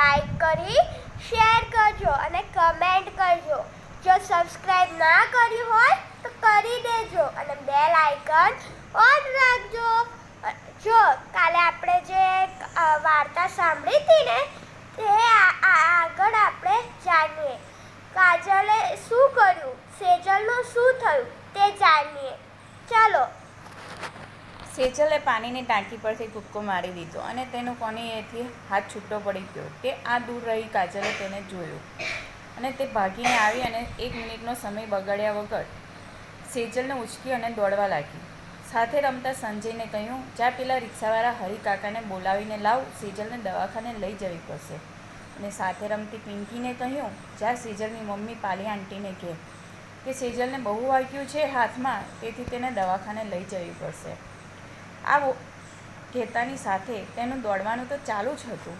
Like કરી share કરજો અને કમેન્ટ કરજો. જો સબસ્ક્રાઈબ ના કર્યું હોય, તો કરી દેજો અને બેલ આઇકન ઓન રાખજો. જો કાલે આપણે જે વાર્તા સાંભળી હતી ને, તે આગળ આપણે જાણીએ. કાજલે શું કર્યું? સેજલનું શું થયું? તે જાણીએ. ચાલો સેજલે પાણીની ટાંકી પરથી કૂદકો મારી દીધો અને તેનો કોનીએથી હાથ છૂટો પડી ગયો. તે આ દૂર રહી કાજલે તેને જોયું અને તે ભાગીને આવી અને એક મિનિટનો સમય બગાડ્યા વગર સેજલને ઉચકી અને દોડવા લાગી. સાથે રમતા સંજયને કહ્યું જ્યાં પેલા રિક્ષાવાળા હરિકાકાને બોલાવીને લાવ, સેજલને દવાખાને લઈ જવી પડશે. અને સાથે રમતી પિંકીને કહ્યું જ્યાં સેજલની મમ્મી પાલી આંટીને કહે કે સેજલને બહુ વાગ્યું છે હાથમાં, તેથી તેને દવાખાને લઈ જવી પડશે. આ કહેતાની સાથે તેનું દોડવાનું તો ચાલુ જ હતું.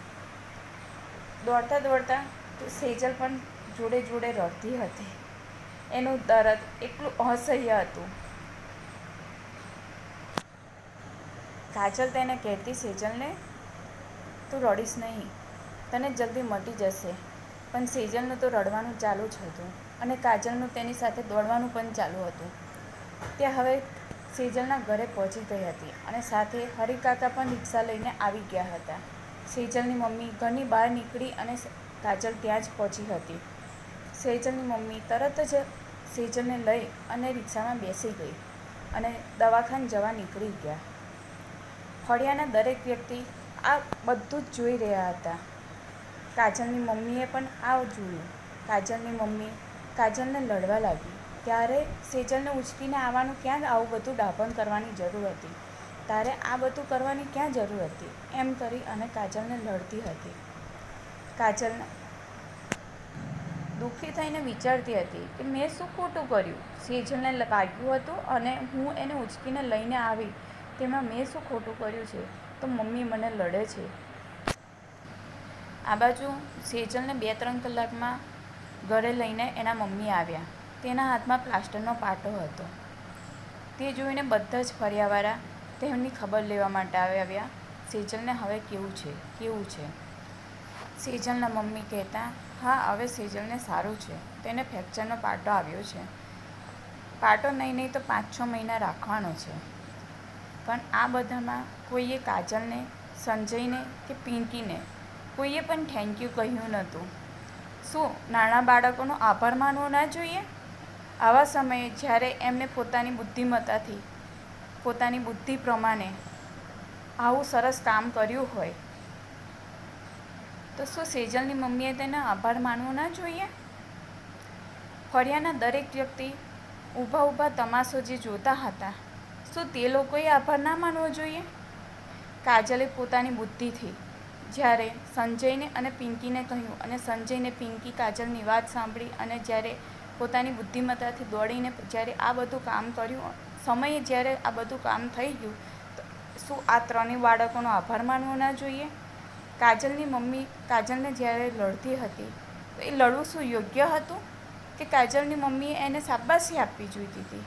દોડતા દોડતા તો સેજલ પણ જોડે જોડે રડતી હતી. એનું દર્દ એટલું અસહ્ય હતું. કાજલ તેને કહેતી, સેજલને, તું રડીશ નહીં. તને જલ્દી મટી જશે. પણ સેજલનું તો રડવાનું ચાલુ જ હતું અને કાજલનું તેની સાથે દોડવાનું પણ ચાલુ હતું. તે હવે સેજલના ઘરે પહોંચી ગઈ હતી અને સાથે હરિકાકા પણ રિક્ષા લઈને આવી ગયા હતા. સેજલની મમ્મી ઘરની બહાર નીકળી અને કાજલ ત્યાં જ પહોંચી હતી. સેજલની મમ્મી તરત જ સેજલને લઈ અને રિક્ષામાં બેસી ગઈ અને દવાખાને જવા નીકળી ગયા. ફળિયાના દરેક વ્યક્તિ આ બધું જ જોઈ રહ્યા હતા. કાજલની મમ્મીએ પણ આ જોયું. કાજલની મમ્મી કાજલને લડવા લાગી. ત્યારે સેજલને ઉચકીને આવવાનું ક્યાં આવું બધું ડાપણ કરવાની જરૂર હતી. તારે આ બધું કરવાની ક્યાં જરૂર હતી? એમ કરી અને કાજલને લડતી હતી. કાજલ દુઃખી થઈને વિચારતી હતી કે મેં શું ખોટું કર્યું? સેજલને લાગ્યું હતું અને હું એને ઉચકીને લઈને આવી. તેમાં મેં શું ખોટું કર્યું છે? તો મમ્મી મને લડે છે. આ બાજુ સેજલને બે ત્રણ કલાકમાં ઘરે લઈને એના મમ્મી આવ્યા. તેના હાથમાં પ્લાસ્ટરનો પાટો હતો. તે જોઈને બધા જ ફર્યાવાળા તેમની ખબર લેવા માટે આવ્યા, સેજલને હવે કેવું છે કેવું છે? સેજલના મમ્મી કહેતા, હા, હવે સેજલને સારું છે. તેને ફ્રેક્ચરનો પાટો આવ્યો છે. પાટો નહીં નહીં તો પાંચ છ મહિના રાખવાનો છે. પણ આ બધામાં કોઈએ કાજલને, સંજયને કે પિંકીને, કોઈએ પણ થેન્ક યુ કહ્યું નહોતું. શું, નાના બાળકોનો આભાર માનવો ના જોઈએ? આવા સમયે જ્યારે એમને પોતાની બુદ્ધિમત્તાથી, પોતાની બુદ્ધિ પ્રમાણે આવું સરસ કામ કર્યું હોય, તો શું સેજલની મમ્મીએ તેને આભાર માનવો ના જોઈએ? ફળિયાના દરેક વ્યક્તિ ઊભા ઊભા તમાશો જે જોતા હતા, શું તે લોકોએ આભાર ના માનવો જોઈએ? કાજલે પોતાની બુદ્ધિથી જ્યારે સંજયને અને પિંકીને કહ્યું અને સંજયને પિંકી કાજલની વાત સાંભળી અને જ્યારે પોતાની બુદ્ધિમત્તાથી દોડીને જ્યારે આ બધું કામ કર્યું, સમયે જ્યારે આ બધું કામ થઈ ગયું, તો શું આ ત્રણેય બાળકોનો આભાર માનવો ના જોઈએ? કાજલની મમ્મી કાજલને જ્યારે લડતી હતી, તો એ લડવું શું યોગ્ય હતું? કે કાજલની મમ્મીએ એને શાબાશી આપવી જોઈતી હતી?